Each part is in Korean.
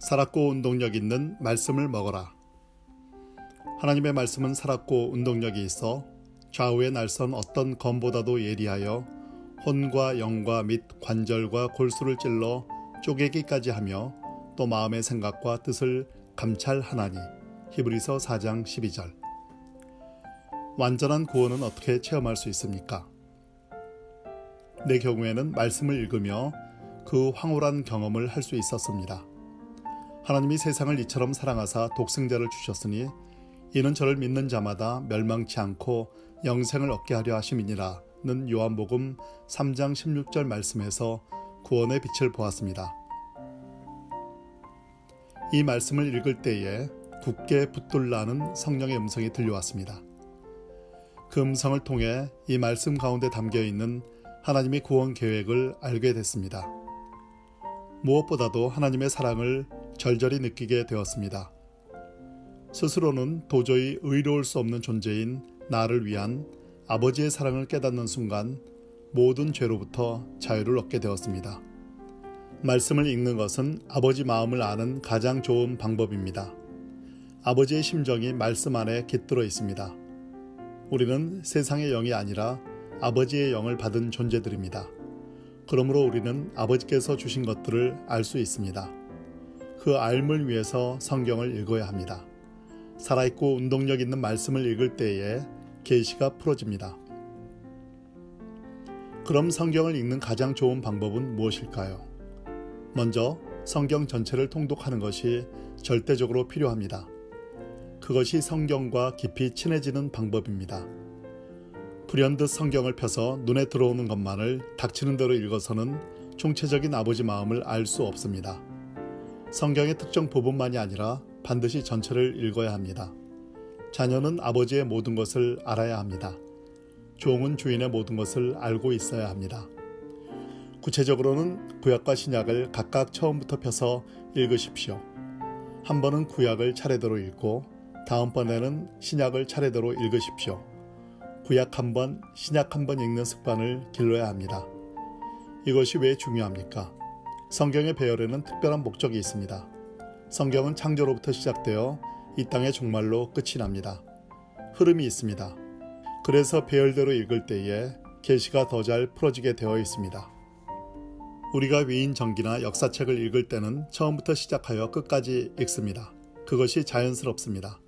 살았고 운동력 있는 말씀을 먹어라. 하나님의 말씀은 살았고 운동력이 있어 좌우의 날선 어떤 검보다도 예리하여 혼과 영과 및 관절과 골수를 찔러 쪼개기까지 하며 또 마음의 생각과 뜻을 감찰하나니 히브리서 4장 12절 완전한 구원은 어떻게 체험할 수 있습니까? 내 경우에는 말씀을 읽으며 그 황홀한 경험을 할 수 있었습니다. 하나님이 세상을 이처럼 사랑하사 독생자를 주셨으니 이는 저를 믿는 자마다 멸망치 않고 영생을 얻게 하려 하심이니라는 요한복음 3장 16절 말씀에서 구원의 빛을 보았습니다. 이 말씀을 읽을 때에 굳게 붙들라는 성령의 음성이 들려왔습니다. 그 음성을 통해 이 말씀 가운데 담겨 있는 하나님의 구원 계획을 알게 됐습니다. 무엇보다도 하나님의 사랑을 절절히 느끼게 되었습니다. 스스로는 도저히 의로울 수 없는 존재인 나를 위한 아버지의 사랑을 깨닫는 순간 모든 죄로부터 자유를 얻게 되었습니다. 말씀을 읽는 것은 아버지 마음을 아는 가장 좋은 방법입니다. 아버지의 심정이 말씀 안에 깃들어 있습니다. 우리는 세상의 영이 아니라 아버지의 영을 받은 존재들입니다. 그러므로 우리는 아버지께서 주신 것들을 알 수 있습니다. 그 알물 위해서 성경을 읽어야 합니다. 살아있고 운동력 있는 말씀을 읽을 때에 계시가 풀어집니다. 그럼 성경을 읽는 가장 좋은 방법은 무엇일까요? 먼저 성경 전체를 통독하는 것이 절대적으로 필요합니다. 그것이 성경과 깊이 친해지는 방법입니다. 불현듯 성경을 펴서 눈에 들어오는 것만을 닥치는 대로 읽어서는 총체적인 아버지 마음을 알 수 없습니다. 성경의 특정 부분만이 아니라 반드시 전체를 읽어야 합니다. 자녀는 아버지의 모든 것을 알아야 합니다. 종은 주인의 모든 것을 알고 있어야 합니다. 구체적으로는 구약과 신약을 각각 처음부터 펴서 읽으십시오. 한 번은 구약을 차례대로 읽고 다음번에는 신약을 차례대로 읽으십시오. 구약 한 번, 신약 한 번 읽는 습관을 길러야 합니다. 이것이 왜 중요합니까? 성경의 배열에는 특별한 목적이 있습니다. 성경은 창조로부터 시작되어 이 땅의 종말로 끝이 납니다. 흐름이 있습니다. 그래서 배열대로 읽을 때에 계시가 더 잘 풀어지게 되어 있습니다. 우리가 위인 전기나 역사책을 읽을 때는 처음부터 시작하여 끝까지 읽습니다. 그것이 자연스럽습니다.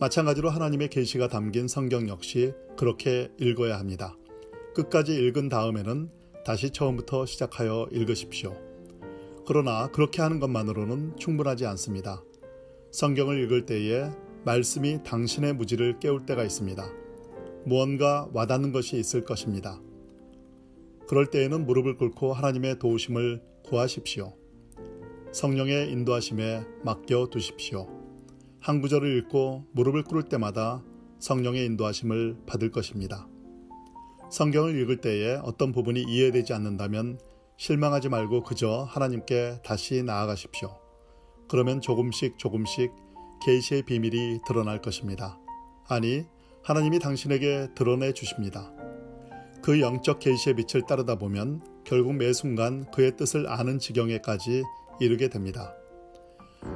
마찬가지로 하나님의 계시가 담긴 성경 역시 그렇게 읽어야 합니다. 끝까지 읽은 다음에는 다시 처음부터 시작하여 읽으십시오. 그러나 그렇게 하는 것만으로는 충분하지 않습니다. 성경을 읽을 때에 말씀이 당신의 무지를 깨울 때가 있습니다. 무언가 와닿는 것이 있을 것입니다. 그럴 때에는 무릎을 꿇고 하나님의 도우심을 구하십시오. 성령의 인도하심에 맡겨 두십시오. 한 구절을 읽고 무릎을 꿇을 때마다 성령의 인도하심을 받을 것입니다. 성경을 읽을 때에 어떤 부분이 이해되지 않는다면 실망하지 말고 그저 하나님께 다시 나아가십시오. 그러면 조금씩 조금씩 계시의 비밀이 드러날 것입니다. 아니, 하나님이 당신에게 드러내 주십니다. 그 영적 계시의 빛을 따르다 보면 결국 매 순간 그의 뜻을 아는 지경에까지 이르게 됩니다.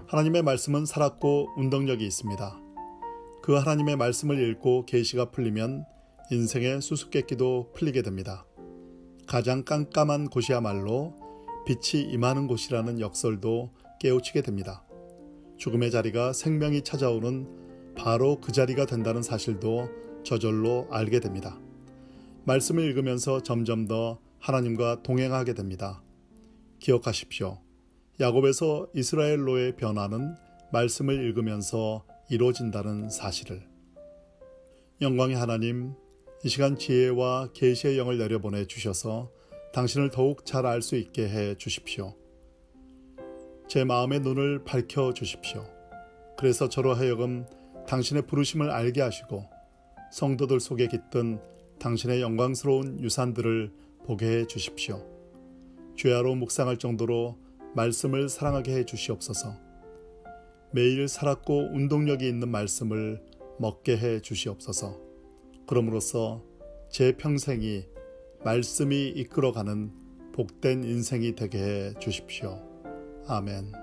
하나님의 말씀은 살았고 운동력이 있습니다. 그 하나님의 말씀을 읽고 계시가 풀리면 인생의 수수께끼도 풀리게 됩니다. 가장 깜깜한 곳이야말로 빛이 임하는 곳이라는 역설도 깨우치게 됩니다. 죽음의 자리가 생명이 찾아오는 바로 그 자리가 된다는 사실도 저절로 알게 됩니다. 말씀을 읽으면서 점점 더 하나님과 동행하게 됩니다. 기억하십시오. 야곱에서 이스라엘로의 변화는 말씀을 읽으면서 이루어진다는 사실을. 영광의 하나님, 이 시간 지혜와 계시의 영을 내려보내 주셔서 당신을 더욱 잘 알 수 있게 해 주십시오. 제 마음의 눈을 밝혀 주십시오. 그래서 저로 하여금 당신의 부르심을 알게 하시고 성도들 속에 깃든 당신의 영광스러운 유산들을 보게 해 주십시오. 죄하로 묵상할 정도로 말씀을 사랑하게 해 주시옵소서. 매일 살았고 운동력이 있는 말씀을 먹게 해 주시옵소서. 그럼으로써 제 평생이 말씀이 이끌어가는 복된 인생이 되게 해 주십시오. 아멘.